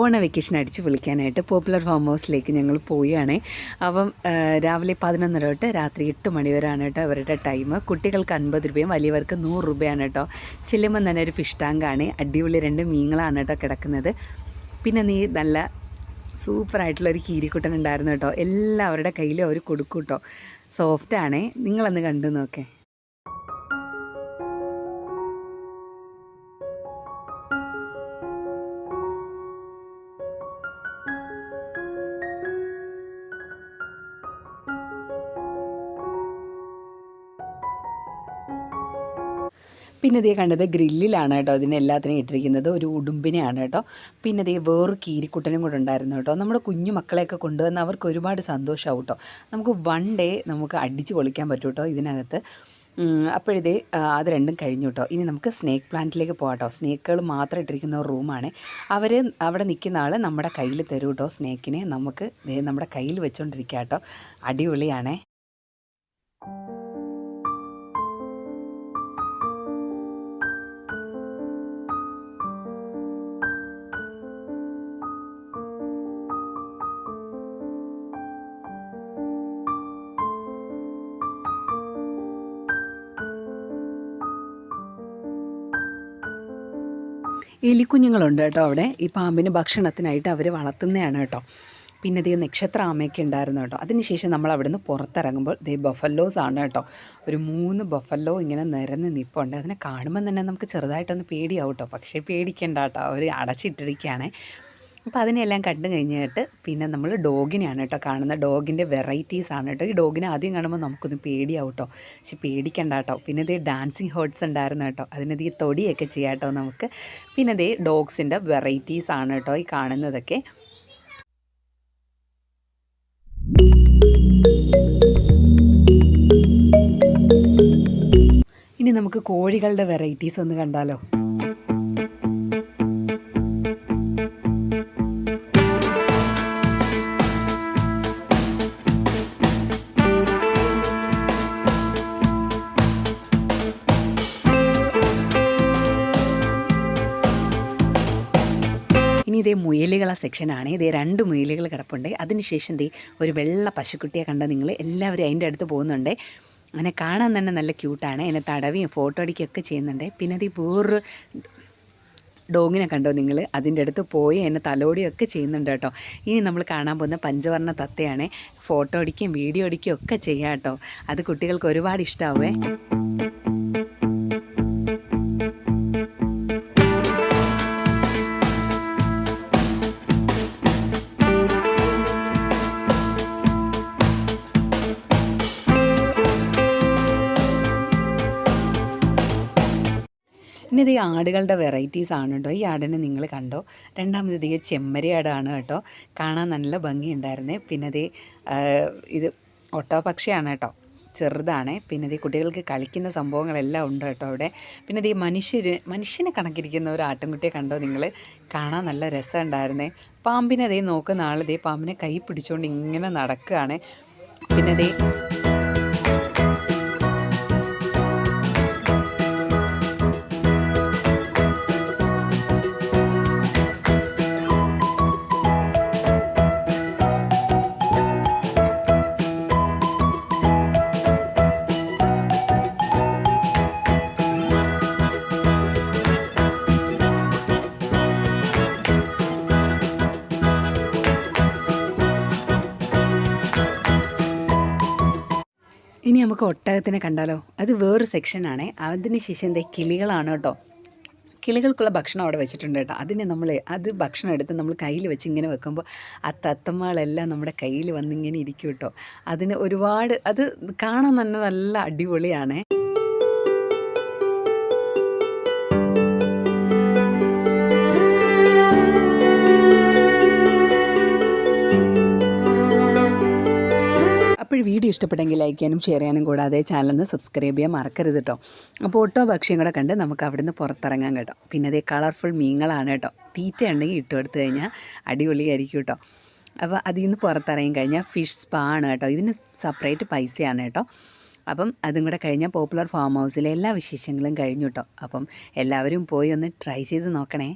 ഓണ വെക്കേഷൻ അടിച്ച് വിളിക്കാനായിട്ട് popular farm ഹൗസിലേക്ക് ഞങ്ങൾ പോവുകയാണ്. അപ്പം രാവിലെ പതിനൊന്നര തൊട്ട് രാത്രി എട്ട് മണി വരെയാണ് കേട്ടോ അവരുടെ ടൈം കുട്ടികൾക്ക് അൻപത് രൂപയും വലിയവർക്ക് നൂറ് രൂപയാണ് കേട്ടോ. ചെല്ലുമ്പം തന്നെ ഒരു ഫിഷ് ടാങ്കാണ് അടിപൊളി രണ്ട് മീനുകളാണ് കേട്ടോ കിടക്കുന്നത്. പിന്നെ നീ നല്ല സൂപ്പറായിട്ടുള്ള ഒരു കീരിക്കുട്ടൻ ഉണ്ടായിരുന്നു കേട്ടോ. എല്ലാവരുടെ കയ്യിലും അവർ കൊടുക്കും കേട്ടോ. സോഫ്റ്റാണേ നിങ്ങളൊന്ന് കണ്ടു നോക്കേ. പിന്നെ ഇതേ കണ്ടത് ഗ്രില്ലിലാണ് കേട്ടോ ഇതിനെ എല്ലാത്തിനും ഇട്ടിരിക്കുന്നത്. ഒരു ഉടുമ്പിനെയാണ് കേട്ടോ. പിന്നെ ഇതേ വേറൊരു കീരിക്കുട്ടനും കൂടെ ഉണ്ടായിരുന്നു കേട്ടോ. നമ്മുടെ കുഞ്ഞു മക്കളെയൊക്കെ കൊണ്ടുവന്ന് അവർക്ക് ഒരുപാട് സന്തോഷമാവും കേട്ടോ. നമുക്ക് വൺ ഡേ നമുക്ക് അടിച്ച് പൊളിക്കാൻ പറ്റും കേട്ടോ ഇതിനകത്ത്. അപ്പോഴിതേ അത് രണ്ടും കഴിഞ്ഞു കേട്ടോ. ഇനി നമുക്ക് സ്നേക്ക് പ്ലാന്റിലേക്ക് പോകാം കേട്ടോ. സ്നേക്കുകൾ മാത്രം ഇട്ടിരിക്കുന്ന ഒരു റൂമാണ് അവർ അവിടെ നിൽക്കുന്ന ആൾ നമ്മുടെ കയ്യിൽ തരും കേട്ടോ സ്നേക്കിനെ നമുക്ക് നമ്മുടെ കയ്യിൽ വെച്ചുകൊണ്ടിരിക്കാം കേട്ടോ. അടിപൊളിയാണേ. എലിക്കുഞ്ഞുങ്ങളുണ്ട് കേട്ടോ അവിടെ. ഈ പാമ്പിന് ഭക്ഷണത്തിനായിട്ട് അവർ വളർത്തുന്നതാണ് കേട്ടോ. പിന്നെ ദേ നക്ഷത്ര ആമയൊക്കെ ഉണ്ടായിരുന്നു കേട്ടോ. അതിനുശേഷം നമ്മൾ അവിടുന്ന് പുറത്തിറങ്ങുമ്പോൾ ദേ ബഫല്ലോസ് ആണ് കേട്ടോ. ഒരു മൂന്ന് ബഫല്ലോ ഇങ്ങനെ നിരന്ന് നിൽപ്പുണ്ട് അതിനെ കാണുമ്പോൾ തന്നെ നമുക്ക് ചെറുതായിട്ടൊന്ന് പേടിയാവും കേട്ടോ. പക്ഷേ പേടിക്കേണ്ട കേട്ടോ. അവർ അടച്ചിട്ടിരിക്കുകയാണേ. അപ്പോൾ അതിനെല്ലാം കണ്ടു കഴിഞ്ഞിട്ട് പിന്നെ നമ്മൾ ഡോഗിനെയാണ് കേട്ടോ കാണുന്നത്. ഡോഗിന്റെ വെറൈറ്റീസ് ആണ് കേട്ടോ. ഈ ഡോഗിനെ ആദ്യം കാണുമ്പോൾ നമുക്കൊന്ന് പേടിയാവും കേട്ടോ. പക്ഷെ പേടിക്കണ്ട കേട്ടോ. പിന്നെ ഇതേ ഡാൻസിങ് ഹേർട്സ് ഉണ്ടായിരുന്നു കേട്ടോ. അതിനത് ഈ തൊടിയൊക്കെ ചെയ്യാം കേട്ടോ നമുക്ക്. പിന്നെ ഇതേ ഡോഗ്സിന്റെ വെറൈറ്റീസ് ആണ് കേട്ടോ ഈ കാണുന്നതൊക്കെ. ഇനി നമുക്ക് കോഴികളുടെ വെറൈറ്റീസ് ഒന്ന് കണ്ടാലോ? ഇനി ഇതേ മുയലുകളെ സെക്ഷനാണ് ഇതേ രണ്ട് മുയലുകൾ കിടപ്പുണ്ട്. അതിനുശേഷം ദേ ഒരു വെള്ള പശുക്കുട്ടിയെ കണ്ട നിങ്ങൾ എല്ലാവരും അതിന്റെ അടുത്ത് പോകുന്നുണ്ട്. അങ്ങനെ കാണാൻ തന്നെ നല്ല ക്യൂട്ടാണ് അതിനെ തടവിയും ഫോട്ടോ അടിക്കുകയൊക്കെ ചെയ്യുന്നുണ്ട്. പിന്നെ അത് വേറൊരു ഡോഗിനെ കണ്ടോ നിങ്ങൾ അതിന്റെ അടുത്ത് പോയി എന്നെ തലോടിയൊക്കെ ചെയ്യുന്നുണ്ട് കേട്ടോ. ഇനി നമ്മൾ കാണാൻ പോകുന്ന പഞ്ചവർണ തത്തയാണ്. ഫോട്ടോ അടിക്കുകയും വീഡിയോ അടിക്കുകയും ഒക്കെ ചെയ്യാം കേട്ടോ. അത് കുട്ടികൾക്ക് ഒരുപാട് ഇഷ്ടമാവേ ഇനി ഇത് ഈ ആടുകളുടെ വെറൈറ്റീസ് ആണ് കേട്ടോ. ഈ ആടിനെ നിങ്ങൾ കണ്ടോ? രണ്ടാമത് ഈ ചെമ്മരിയാടാണ് കേട്ടോ. കാണാൻ നല്ല ഭംഗിയുണ്ടായിരുന്നേ. പിന്നെ ഇത് ഇത് ഒട്ടോ പക്ഷിയാണ് കേട്ടോ. ചെറുതാണ്. പിന്നെ ഈ കുട്ടികൾക്ക് കളിക്കുന്ന സംഭവങ്ങളെല്ലാം ഉണ്ട് കേട്ടോ അവിടെ. പിന്നെ ഈ മനുഷ്യർ മനുഷ്യനെ കണക്കിരിക്കുന്ന ഒരു ആട്ടിൻകുട്ടിയെ കണ്ടോ നിങ്ങൾ? കാണാൻ നല്ല രസമുണ്ടായിരുന്നേ. പാമ്പിനെ അതേ നോക്കുന്ന ആൾ ഇതേ പാമ്പിനെ കൈ പിടിച്ചുകൊണ്ട് ഇങ്ങനെ നടക്കുകയാണ് പിന്നെ അതേ നമുക്ക് ഒട്ടകത്തിനെ കണ്ടാലോ? അത് വേറൊരു സെക്ഷനാണ് അതിന് ശേഷം എന്താ കിളികളാണ് കേട്ടോ. കിളികൾക്കുള്ള ഭക്ഷണം അവിടെ വെച്ചിട്ടുണ്ട് കേട്ടോ. അതിനെ നമ്മൾ അത് ഭക്ഷണം എടുത്ത് നമ്മൾ കയ്യിൽ വെച്ച് ഇങ്ങനെ വെക്കുമ്പോൾ ആ തത്തമ്മകളെല്ലാം നമ്മുടെ കയ്യിൽ വന്നിങ്ങനെ ഇരിക്കും കേട്ടോ. അതിന് ഒരുപാട് അത് കാണാൻ തന്നെ നല്ല അടിപൊളിയാണേ. വീഡിയോ ഇഷ്ടപ്പെട്ടെങ്കിൽ ലൈക്ക് ചെയ്യാനും ഷെയർ ചെയ്യാനും കൂടാതെ ചാനലൊന്ന് സബ്സ്ക്രൈബ് ചെയ്യാൻ മറക്കരുത് കേട്ടോ അപ്പോൾ ഓട്ടോ ഭക്ഷ്യം കൂടെ കണ്ട് നമുക്ക് അവിടുന്ന് പുറത്തിറങ്ങാം കേട്ടോ. പിന്നെ അതേ കളർഫുൾ മീനുകളാണ് കേട്ടോ. തീറ്റ ഉണ്ടെങ്കിൽ ഇട്ട് കൊടുത്തു കഴിഞ്ഞാൽ അടിപൊളിയായിരിക്കും കേട്ടോ. അപ്പോൾ അതിൽ നിന്ന് പുറത്തിറങ്ങി കഴിഞ്ഞാൽ ഫിഷ് സ്പാ ആണ് കേട്ടോ. ഇതിന് സെപ്പറേറ്റ് പൈസയാണ് കേട്ടോ. അപ്പം അതും കൂടെ കഴിഞ്ഞാൽ പോപ്പുലർ ഫാം ഹൗസിലെ എല്ലാ വിശേഷങ്ങളും കഴിഞ്ഞു കേട്ടോ അപ്പം എല്ലാവരും പോയി ഒന്ന് ട്രൈ ചെയ്ത് നോക്കണേ.